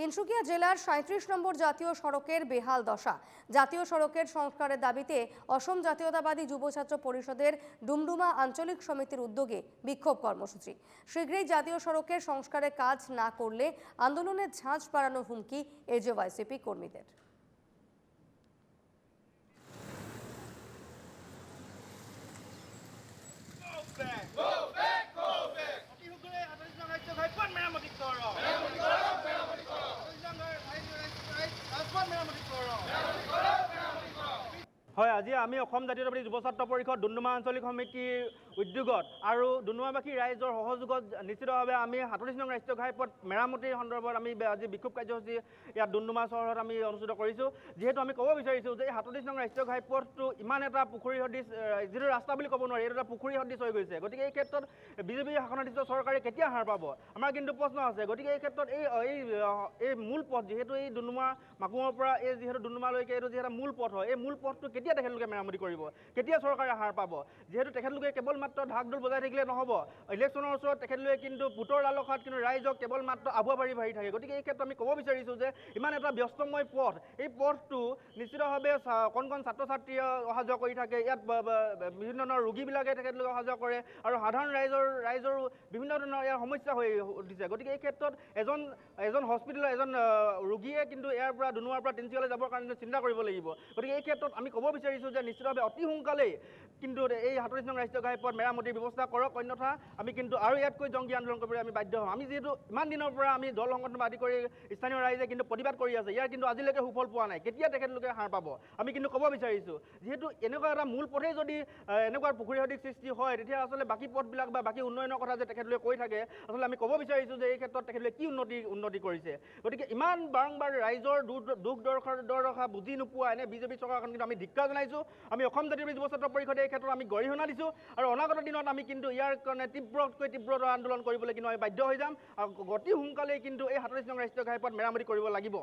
তিনসুকিয়া জেলার সাঁত্রিশ নম্বর জাতীয় সড়কের বেহাল দশা। জাতীয় সড়কের সংস্কারের দাবিতে অসম জাতীয়তাবাদী যুব ছাত্র পরিষদের ডুমডুমা আঞ্চলিক সমিতির উদ্যোগে বিক্ষোভ কর্মসূচি। শীঘ্রই জাতীয় সড়কের সংস্কারের কাজ না করলে আন্দোলনের ঝাঁজ বাড়ানোর হুমকি এজেওয়াইসিপি কর্মীদের। হয় আজি আমি অসম জাতীয়তাবাদী যুৱ ছাত্ৰ পৰিষদ ডুমডুমা আঞ্চলিক সমিতিৰ উদ্যোগত আৰু ডুমডুমাবাসী ৰাইজৰ সহযোগত নিশ্চিতভাৱে আমি সাতত্ৰিছ নং ৰাষ্ট্ৰীয় ঘাইপথ মেৰামতিৰ সন্দৰ্ভত আমি আজি বিক্ষোভ কাৰ্যসূচী ইয়াত ডুমডুমা চহৰত আমি অনুষ্ঠিত কৰিছোঁ। যিহেতু আমি ক'ব বিচাৰিছোঁ যে এই সাতত্ৰিছ নং ৰাষ্ট্ৰীয় ঘাইপথটো ইমান এটা পুখুৰী সদৃশ যিটো ৰাস্তা বুলি ক'ব নোৱাৰি এইটো এটা পুখুৰী সদৃশ হৈ গৈছে। গতিকে এই ক্ষেত্ৰত বিজেপি শাসনাধীশ চৰকাৰে কেতিয়া হাৰ পাব? আমাৰ কিন্তু প্ৰশ্ন আছে। গতিকে এই ক্ষেত্ৰত এই এই মূল পথ যিহেতু এই ডুমডুমা পৰা এই যিহেতু ডুমডুমালৈকে এইটো যিহেতু মূল পথ হয় এই মূল পথটো কেতিয়া তেখেতলোকে মেৰামতি কৰিব। কেতিয়া চৰকাৰে হাৰ পাব? যিহেতু তেখেতলোকে কেৱল মাত্ৰ ঢাক ঢোল বজাই থাকিলে নহ'ব। ইলেকশ্যনৰ ওচৰত তেখেতলোকে কিন্তু ভোটৰ লালসাত কিন্তু ৰাইজক কেৱল মাত্ৰ আভুৱা পাৰি ভাহি থাকে। গতিকে এই ক্ষেত্ৰত আমি ক'ব বিচাৰিছোঁ যে ইমান এটা ব্যস্তময় পথ এই পথটো নিশ্চিতভাৱে কণ কণ ছাত্ৰ ছাত্ৰীয়ে অহা যোৱা কৰি থাকে ইয়াত বিভিন্ন ধৰণৰ ৰোগীবিলাকে তেখেতলোকে অহা যোৱা কৰে আৰু সাধাৰণ ৰাইজৰ ৰাইজৰো বিভিন্ন ধৰণৰ ইয়াৰ সমস্যা হৈ উঠিছে। গতিকে এই ক্ষেত্ৰত এজন এজন হস্পিটেলৰ এজন ৰোগীয়ে কিন্তু ইয়াৰ পৰা ডুনুৱাৰ পৰা তিনিচুকীয়ালৈ যাবৰ কাৰণে চিন্তা কৰিব লাগিব। গতিকে এই ক্ষেত্ৰত আমি ক'ব বিচাৰিছোঁ যে নিশ্চিতভাৱে অতি সোনকালেই কিন্তু এই সাতত্ৰিছ নং ৰাষ্ট্ৰীয় ঘাইপথ মেৰামতিৰ ব্যৱস্থা কৰক অন্যথা আমি কিন্তু আৰু ইয়াতকৈ জংকী আন্দোলন কৰিবলৈ আমি বাধ্য হ'ম। আমি যিহেতু ইমান দিনৰ পৰা আমি দল সংগঠন আদি কৰি স্থানীয় ৰাইজে কিন্তু প্ৰতিবাদ কৰি আছে ইয়াৰ কিন্তু আজিলৈকে সুফল পোৱা নাই। কেতিয়া তেখেতলোকে হাৰ পাব? আমি কিন্তু ক'ব বিচাৰিছোঁ যিহেতু এনেকুৱা এটা মূল পথেই যদি এনেকুৱা পুখুৰী সদৃশ সৃষ্টি হয় তেতিয়া আচলতে বাকী পথবিলাক বা বাকী উন্নয়নৰ কথা যে তেখেতলোকে কৈ থাকে আচলতে আমি ক'ব বিচাৰিছোঁ যে এই ক্ষেত্ৰত তেখেতলোকে কি উন্নতি উন্নতি কৰিছে। গতিকে ইমান বাৰম্বাৰ ৰাইজৰ দুখ দুখ দৰ্শা বুজি নোপোৱা এনে বিজেপি চৰকাৰখন কিন্তু আমি ধিক্কাৰ জনাইছোঁ আমি অসম জাতীয় যুৱ ছাত্ৰ পৰিষদে এই ক্ষেত্ৰত আমি গৰিহণা দিছোঁ। আৰু অনাগত দিনত আমি কিন্তু ইয়াৰ কাৰণে তীব্ৰতকৈ তীব্ৰতৰ আন্দোলন কৰিবলৈ কিন্তু আমি বাধ্য হৈ যাম। আৰু অতি সোনকালেই কিন্তু এই সাতত্ৰিছ নং ৰাষ্ট্ৰীয় ঘাইপথ মেৰামতি কৰিব লাগিব।